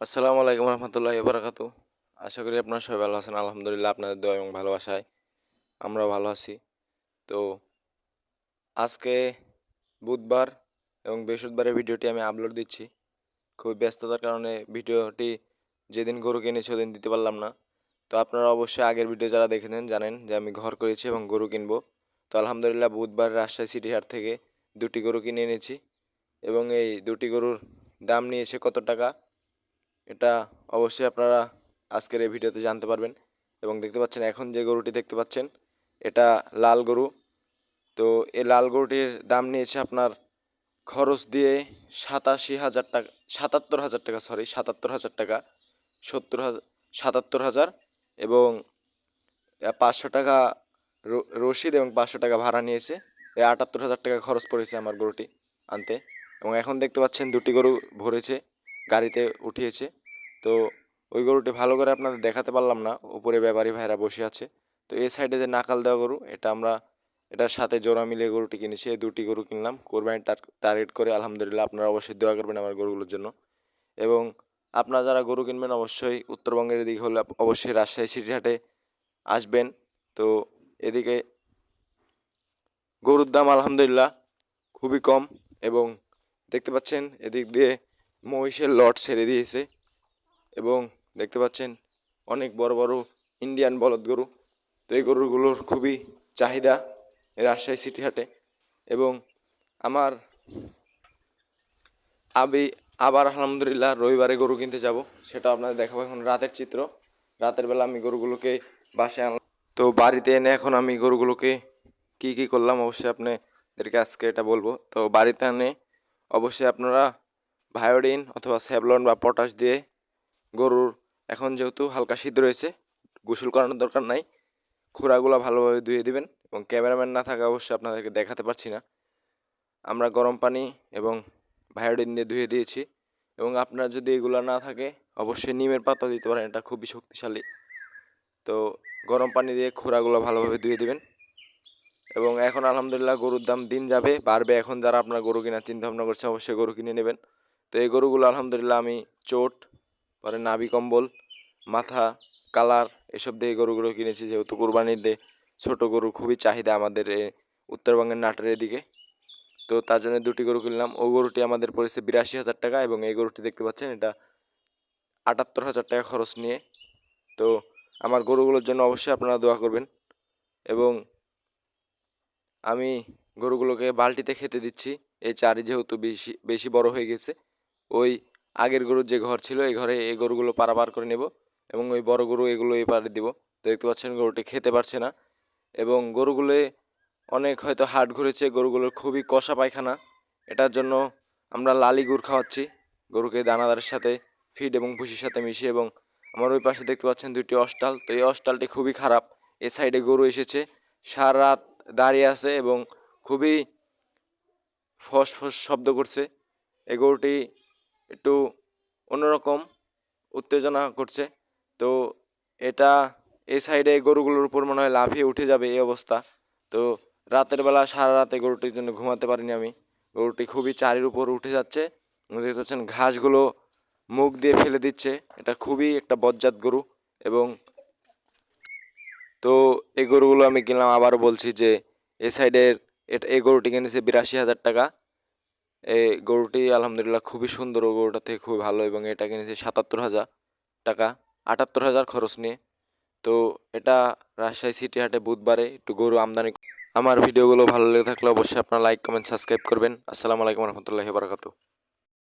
আসসালামু আলাইকুম রহমতুল্লাহ বারাকাতু। আশা করি আপনারা সবাই ভালো আছেন। আলহামদুলিল্লাহ আপনাদের দোয়া এবং ভালোবাসায় আমরা ভালো আছি। তো আজকে বুধবার এবং বৃহস্পতিবারের ভিডিওটি আমি আপলোড দিচ্ছি। খুব ব্যস্ততার কারণে ভিডিওটি যেদিন গরু কিনেছি ওদিন দিতে পারলাম না। তো আপনারা অবশ্যই আগের ভিডিও যারা দেখে দেখেছেন জানেন যে আমি ঘর করেছি এবং গরু কিনবো। তো আলহামদুলিল্লাহ বুধবার রাজশাহী সিটি হাট থেকে দুটি গরু কিনে এনেছি এবং এই দুটি গরুর দাম নিয়েছে কত টাকা? এটা অবশ্যই আপনারা আজকের এই ভিডিওতে জানতে পারবেন এবং দেখতে পাচ্ছেন এখন যে গরুটি দেখতে পাচ্ছেন, এটা লাল গরু। তো এই লাল গরুটির দাম নিয়েছে আপনার খরচ দিয়ে সাতাশি হাজার টাকা, সাতাত্তর হাজার টাকা সরি সাতাত্তর হাজার টাকা, সত্তর হাজার, সাতাত্তর হাজার এবং পাঁচশো টাকা রসিদ এবং পাঁচশো টাকা ভাড়া নিয়েছে। এই আটাত্তর হাজার টাকা খরচ পড়েছে আমার গরুটি আনতে এবং এখন দেখতে পাচ্ছেন দুটি গরু ভরেছে, গাড়িতে উঠিয়েছে। তো ওই গরুটি ভালো করে আপনাদের দেখাতে পারলাম না। উপরে ব্যাপারী ভাইরা বসে আছে। তো এই সাইডে যে নাকাল দেওয়া গরু, এটা আমরা, এটার সাথে জোড়া মিলিয়ে গরুটি কিনেছি। এই দুটি গরু কিনলাম। কোরবানি টার্গেট করে আলহামদুলিল্লাহ আপনারা অবশ্যই দোয়া করবেন আমার গরুগুলোর জন্য। এবং আপনারা যারা গরু কিনবেন, অবশ্যই উত্তরবঙ্গের দিকে হলে অবশ্যই রাজশাহী সিটিহাটে আসবেন। তো এদিকে গরুর দাম আলহামদুলিল্লাহ খুবই কম এবং দেখতে পাচ্ছেন, এদিক দিয়ে মহিষের লট ছেড়ে দিয়েছে। এবং দেখতে পাচ্ছেন অনেক বড় বড় ইন্ডিয়ান বলদ গরু। তো এই গরুগুলোর খুবই চাহিদা রাজশাহী সিটি হাটে। এবং আমার আমি আবার আলহামদুলিল্লাহ রবিবারে গরু কিনতে যাব, সেটা আপনাদের দেখাবো এখন রাতের চিত্র। রাতের বেলা আমি গরুগুলোকে বাসায় আনলাম। তো বাড়িতে এনে এখন আমি গরুগুলোকে কি কি করলাম অবশ্যই আপনাদেরকে আজকে এটা বলব। তো বাড়িতে এনে অবশ্যই আপনারা ভায়োডিন অথবা স্যাভলন বা পটাশ দিয়ে গরুর এখন যেহেতু হালকা শীত রয়েছে, গোসল করানোর দরকার নাই। খুরাগুলো ভালোভাবে ধুয়ে দিবেন এবং ক্যামেরাম্যান না থাকা অবশ্যই আপনাদেরকে দেখাতে পারছি না। আমরা গরম পানি এবং ভায়োডিন দিয়ে ধুয়ে দিয়েছি এবং আপনার যদি এগুলো না থাকে, অবশ্যই নিমের পাতা দিতে পারেন, এটা খুবই শক্তিশালী। তো গরম পানি দিয়ে খোরাগুলো ভালোভাবে ধুয়ে দিবেন এবং এখন আলহামদুলিল্লাহ গরুর দাম দিন যাবে, বাড়বে। এখন যারা আপনার গরু কেনার চিন্তা ভাবনা করছে, অবশ্যই গরু কিনে নেবেন। তো এই গরুগুলো আলহামদুলিল্লাহ আমি চোট পরে নাভি কম্বল, মাথা, কালার এসব দিয়ে গরুগুলো কিনেছি যেহেতু কোরবানির দিয়ে ছোটো গরু খুবই চাহিদা আমাদের উত্তরবঙ্গের নাটের এদিকে। তো তার জন্য দুটি গরু কিনলাম। ও গরুটি আমাদের পড়েছে বিরাশি হাজার টাকা এবং এই গরুটি দেখতে পাচ্ছেন এটা আটাত্তর হাজার টাকা খরচ নিয়ে। তো আমার গরুগুলোর জন্য অবশ্যই আপনারা দোয়া করবেন এবং আমি গরুগুলোকে বালতিতে খেতে দিচ্ছি। এই চারি যেহেতু বেশি বেশি বড় হয়ে গেছে, ওই আগের গরুর যে ঘর ছিল, এই ঘরে এই গরুগুলো পারাপার করে নেব এবং ওই বড় গরু এগুলো এই পারে দিব। তো দেখতে পাচ্ছেন গরুটি খেতে পারছে না এবং গরুগুলো অনেক হয়তো হাট ঘুরেছে, গরুগুলোর খুবই কষা পায়খানা। এটার জন্য আমরা লালি গুড় খাওয়াচ্ছি। গরুকে দানাদারের সাথে, ফিড এবং ভুসির সাথে মিশিয়ে এবং আমার ওই পাশে দেখতে পাচ্ছেন দুইটি অস্টাল তো এই অস্টালটি খুবই খারাপ। এ সাইডে গরু এসেছে সারা রাত দাঁড়িয়ে আছে এবং খুবই ফস ফস শব্দ করছে। এই গরুটি একটু অন্যরকম উত্তেজনা করছে। তো এটা এই সাইডে গরুগুলোর উপর মনে হয় লাফিয়ে উঠে যাবে এই অবস্থা। তো রাতের বেলা সারা রাতে গরুটির জন্য ঘুমাতে পারিনি আমি। গরুটি খুবই চারির উপর উঠে যাচ্ছে। দেখতে পাচ্ছেন ঘাসগুলো মুখ দিয়ে ফেলে দিচ্ছে। এটা খুবই একটা বজ্জাত গরু এবং তো এই গরুগুলো আমি কিনলাম আবার বলছি যে এ সাইডের এটা, এই গরুটি কিনেছে বিরাশি হাজার টাকা। এই গরুটি আলহামদুলিল্লাহ খুবই সুন্দর ও গরুটা থেকে খুবই ভালো এবং এটা কিনেছি সাতাত্তর হাজার টাকা, আটাত্তর হাজার খরচ নিয়ে। তো এটা রাজশাহী সিটি হাটে বুধবারে একটু গরু আমদানি আমার ভিডিওগুলো ভালো লেগে থাকলে অবশ্যই আপনার লাইক, কমেন্ট, সাবস্ক্রাইব করবেন। আসসালামু আলাইকুম রহমতুল্লাহি বারাকাতু